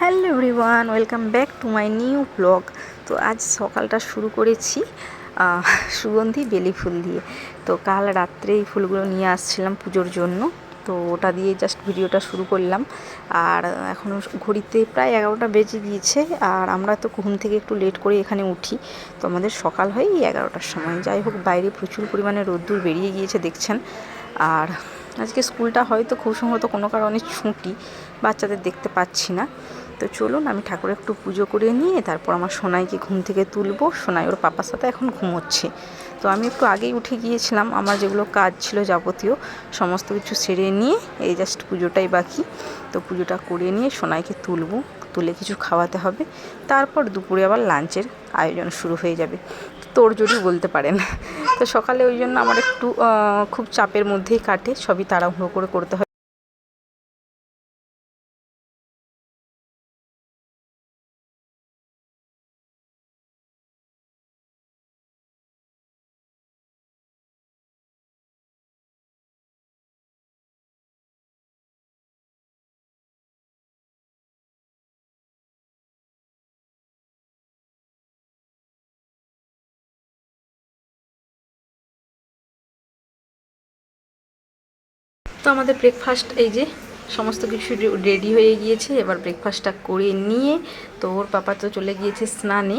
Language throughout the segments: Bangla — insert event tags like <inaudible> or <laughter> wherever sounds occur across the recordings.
Hello everyone, welcome back to my new blog. তো আজ সকালটা শুরু করেছি সুগন্ধি বেলি ফুল দিয়ে। তো কাল রাত্রে এই ফুলগুলো নিয়ে আসছিলাম পুজোর জন্য। তো ওটা দিয়ে জাস্ট ভিডিওটা শুরু করলাম। আর এখনও ঘড়িতে প্রায় এগারোটা বেজে গিয়েছে, আর আমরা তো ঘুম থেকে একটু লেট করে এখানে উঠি। তো আমাদের সকাল হয় এই এগারোটার সময়। যাই হোক, বাইরে প্রচুর পরিমাণে রোদ্দুর বেরিয়ে গিয়েছে, দেখছেন? আর আজকে স্কুলটা হয়তো খুব সম্ভবত কোনো কারণে ছুটি, বাচ্চাদের দেখতে পাচ্ছি না। তো চলুন, আমি ঠাকুর একটু পুজো করে নিয়ে তারপর আমার সোনাইকে ঘুম থেকে তুলবো। সোনাই ওর পাপার সাথে এখন ঘুমোচ্ছে। তো আমি একটু আগেই উঠে গিয়েছিলাম, আমার যেগুলো কাজ ছিল যাবতীয় সমস্ত কিছু সেরে নিয়ে এই জাস্ট পুজোটাই বাকি। তো পুজোটা করে নিয়ে সোনাইকে তুলবো, তুলে কিছু খাওয়াতে হবে। তারপর দুপুরে আবার লাঞ্চের আয়োজন শুরু হয়ে যাবে। তোর যদি বলতে পারেন। তো সকালে ওই জন্য আমার একটু খুব চাপের মধ্যেই কাটে, সবই তাড়াহুড়ো করে করতে হয়। তো আমাদের ব্রেকফাস্ট এই যে সমস্ত কিছু রেডি হয়ে গিয়েছে। এবার ব্রেকফাস্টটা করে নিয়ে তো ওর পাপা তো চলে গিয়েছে স্নানে।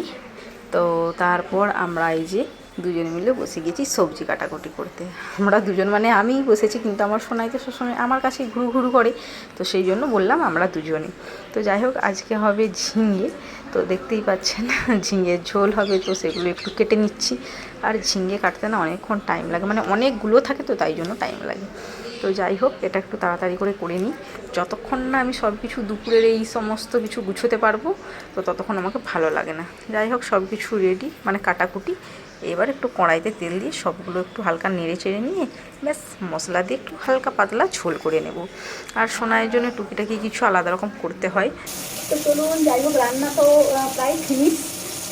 তো তারপর আমরা এই যে দুজনে মিলে বসে গেছি সবজি কাটাকুটি করতে। আমরা দুজন মানে আমিই বসেছি, কিন্তু আমার সোনাই তো সবসময় আমার কাছে ঘুরু ঘুরু করে। তো সেই জন্য বললাম আমরা দুজনে। তো যাই হোক, আজকে হবে ঝিঙে। তো দেখতেই পাচ্ছেন, <laughs> ঝিঙের ঝোল হবে, তো সেগুলো একটু কেটে নিচ্ছি। আর ঝিঙে কাটতে না অনেকক্ষণ টাইম লাগে। মানে অনেকগুলো থাকে তো, তাই জন্য টাইম লাগে। তো যাই হোক, এটা একটু তাড়াতাড়ি করে করে নিই। যতক্ষণ না আমি সব কিছু দুপুরের এই সমস্ত কিছু গুছোতে পারব, তো ততক্ষণ আমাকে ভালো লাগে না। যাই হোক সব কিছু রেডি মানে কাটাকুটি। এবার একটু কড়াইতে তেল দিয়ে সবগুলো একটু হালকা নেড়ে চেড়ে নিয়ে, ব্যাস, মশলা দিয়ে একটু হালকা পাতলা ঝোল করে নেব। আর সোনায়ের জন্য টুকিটাকি কিছু আলাদা রকম করতে হয়। তো চলুন, যাই হোক, রান্না তো প্রায় ফিনিশ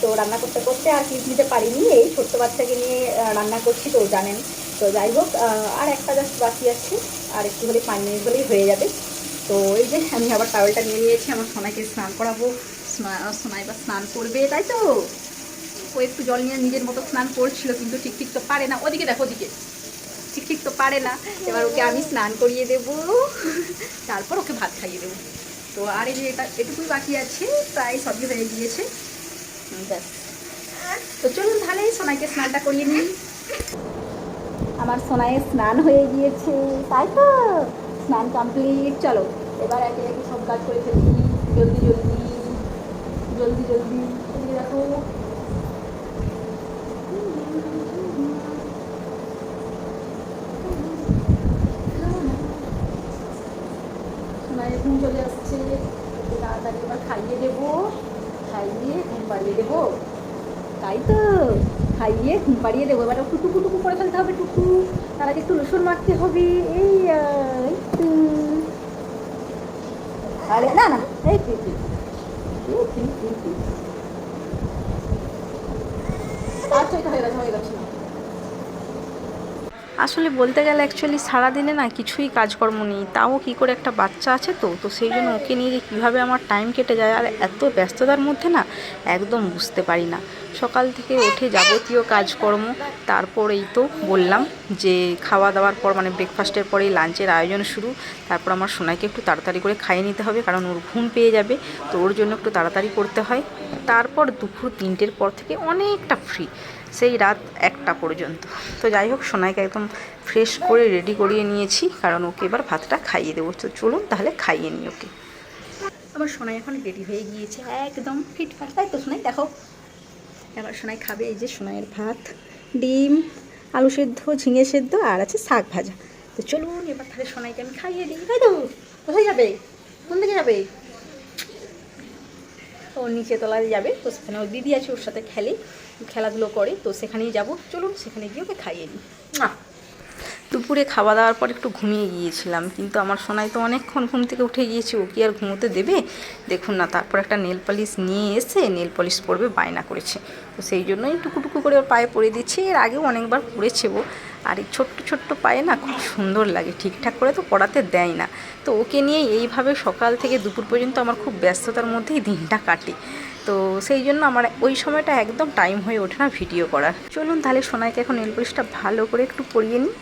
তো রান্না করতে করতে আর ক্লিপ নিতে পারিনি। এই ছোট্ট বাচ্চাকে নিয়ে রান্না করছি, তো জানেন। তো যাই হোক আর একটা জাস্ট বাকি আছে, আর একটু হলে পাঁচ মিনিট হলেই হয়ে যাবে। তো এই যে আমি আবার টাওয়েলটা নিয়ে নিয়েছি, আমার সোনাকে স্নান করাবো। স্না- সোনা এবার স্নান করবে, তাই তো? ও একটু জল নিয়ে নিজের মতো স্নান করছিল, কিন্তু ঠিক ঠিক তো পারে না। ওদিকে দেখো, ওদিকে। ঠিক ঠিক তো পারে না। এবার ওকে আমি স্নান করিয়ে দেবো। তারপর ওকে ভাত খাইয়ে দেবো। তো আর এই যে এটা, এটুকুই বাকি আছে, প্রায় সবই হয়ে গিয়েছে। তো চলুন তাহলে সোনাইকে স্নানটা করিয়ে নিই। আমার সোনাইয়ের স্নান হয়ে গিয়েছে। তাই তো, স্নান কমপ্লিট চলো, এবার একে একে সব কাজ করে ফেলি। জলদি জলদি জলদি জলদি। দেখো। সোনাইয়ের ঘুম চলে আসছে। তাড়াতাড়ি এবার খাইয়ে দেবো। খাইয়ে ঘুম পাড়িয়ে দেবো। তাই তো। খাইয়ে ঘুম পাড়িয়ে দেবো। এবার টুকু টুকু করে ফেলতে হবে, টুকু। তার আগে একটু রসুন মারতে হবে। এই আরে, না না, এই তুই তুই তুই আচ্ছা এটা হয়ে গেছে হয়ে গেছে আসলে বলতে গেলে অ্যাকচুয়ালি সারাদিনে না কিছুই কাজকর্ম নেই। তাও কি করে একটা বাচ্চা আছে তো? তো সেই জন্য ওকে নিয়ে যে কীভাবে আমার টাইম কেটে যায় আর এত ব্যস্ততার মধ্যে না একদম বুঝতে পারি না। সকাল থেকে উঠে যাবতীয় কাজকর্ম তারপর এই তো বললাম যে খাওয়া দাওয়ার পর মানে ব্রেকফাস্টের পরেই লাঞ্চের আয়োজন শুরু। তারপর আমার সোনাইকে একটু তাড়াতাড়ি করে খাইয়ে নিতে হবে কারণ ওর ঘুম পেয়ে যাবে। তো ওর জন্য একটু তাড়াতাড়ি করতে হয়। তারপর দুপুর তিনটের পর থেকে অনেকটা ফ্রি সেই রাত একটা পর্যন্ত। তো যাই হোক, সোনাইকে একদম ফ্রেশ করে রেডি করিয়ে নিয়েছি, কারণ ওকে এবার ভাতটা খাইয়ে দেবো। তো চলুন তাহলে খাইয়ে নিই ওকে। আমার সোনাই এখন রেডি হয়ে গিয়েছে, একদম ফিটফাট তাই তো সোনাই, দেখো। এবার সোনাই খাবে এই যে সোনাইয়ের ভাত, ডিম, আলু সেদ্ধ, ঝিঙে সেদ্ধ, আর আছে শাক ভাজা। তো চলুন, এবার তাহলে সোনাইকে আমি খাইয়ে দিই। তাই তো, কোথায় যাবে? কোন দিকে যাবে? তো নিচে তলায় যাবে, তো সেখানে ওর দিদি আছে ওর সাথে খেলে, খেলাধুলো করে, তো সেখানেই যাব। চলুন, সেখানে গিয়ে ওকে খাইয়ে নিই না দুপুরে খাওয়া দাওয়ার পর একটু ঘুমিয়ে গিয়েছিলাম, কিন্তু আমার সোনাই তো অনেকক্ষণ ঘুম থেকে উঠে গিয়েছে, ও কি আর ঘুমোতে দেবে? দেখুন না, তারপর একটা নেল পলিশ নিয়ে এসে নেল পলিশ পরবে, বায়না করেছে। তো সেই জন্যই টুকু টুকু করে ওর পায়ে পরে দিচ্ছি, এর আগেও অনেকবার পরেছে ও। আর এই ছোট্ট ছোট্ট পায়ে না খুব সুন্দর লাগে, ঠিকঠাক করে তো পড়াতে দেয় না। তো ওকে নিয়ে এইভাবে সকাল থেকে দুপুর পর্যন্ত আমার খুব ব্যস্ততার মধ্যেই দিনটা কাটে। তো সেই জন্য আমার ওই সময়টা একদম টাইম হয়ে ওঠে না ভিডিও করার। চলুন তাহলে সোনাইকে এখন নেল পলিশটা ভালো করে একটু পরিয়ে নিই।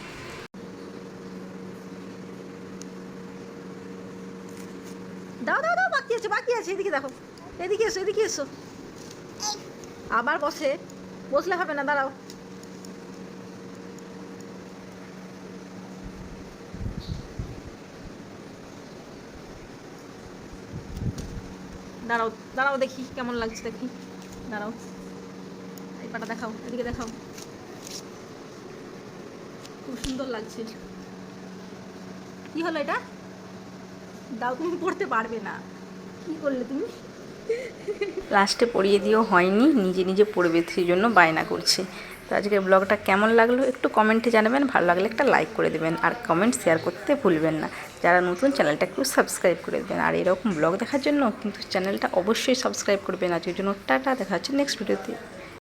দাও দাও দাও, বাকি বাকি আছে, এদিকে এদিকে এসো এদিকে এসো। আবার বসে। বসলে হবে না, দাঁড়াও। দাঁড়াও দাঁড়াও দেখি কেমন লাগছে, দেখি। দাঁড়াও। এই পাটা দেখাও, এদিকে দেখাও। খুব সুন্দর লাগছে। কি হলো এটা? দাও, তুমি পড়তে পারবে না। কি করলে তুমি? লাস্টে পড়িয়ে দিয়েও হয়নি। নিজে নিজে পড়বে, সেই জন্য বায়না করছে। তো আজকের ব্লগটা কেমন লাগল একটু কমেন্টে জানাবেন, ভালো লাগলে একটা লাইক করে দেবেন আর কমেন্ট শেয়ার করতে ভুলবেন না। যারা নতুন চ্যানেলটা একটু সাবস্ক্রাইব করে দেবেন। আর এরকম ব্লগ দেখার জন্য কিন্তু চ্যানেলটা অবশ্যই সাবস্ক্রাইব করবেন। আজকের জন্য টাটা, দেখা হচ্ছে নেক্সট ভিডিওতে